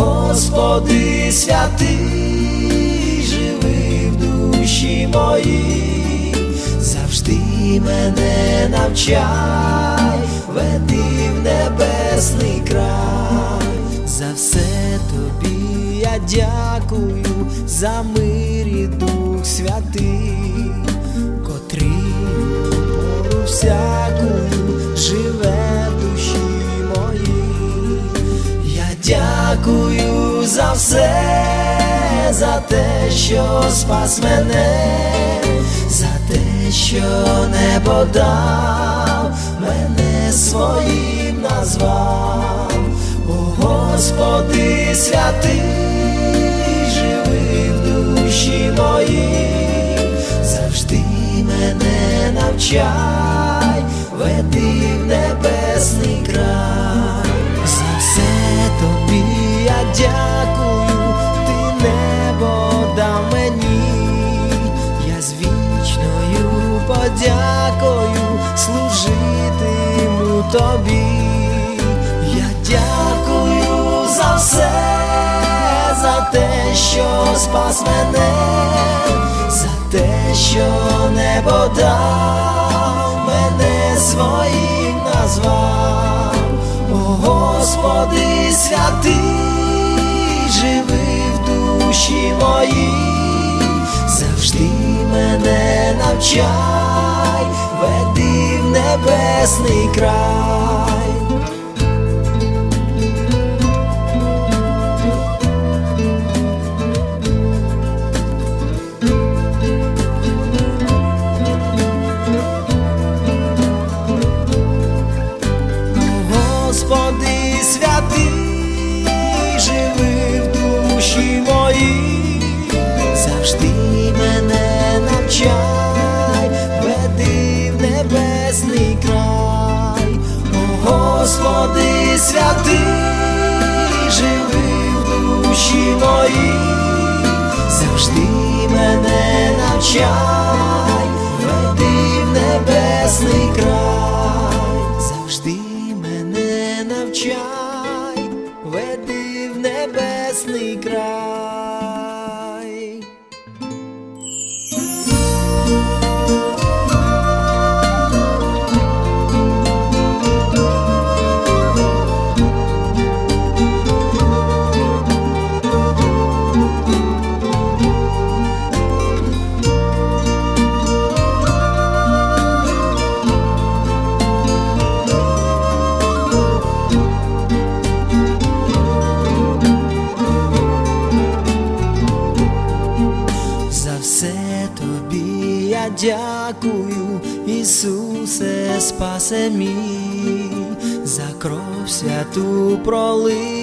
Господи святий, живи в душі моїй, завжди мене навчай, веди в небесний край, за все тобі я дякую, за мир і дух святий, дякую за все, за те, що спас мене, за те, що небо дав, мене своїм назвав, О Господи святий, живи в душі моїй, завжди мене навчай, веди в небесний край, дякую, ти небо дав мені, я з вічною подякою служитиму тобі, я дякую за все, за те, що спас мене, за те, що небо дав, мене своїм назвав, О Господи святий, душі завжди мене навчай, веди в небесний край. Святий, живи в душі моїй, завжди мене навчай, веди в небесний край, завжди мене навчай, веди в небесний край. Дякую, Ісусе, спасе мій, за кров святу пролиту.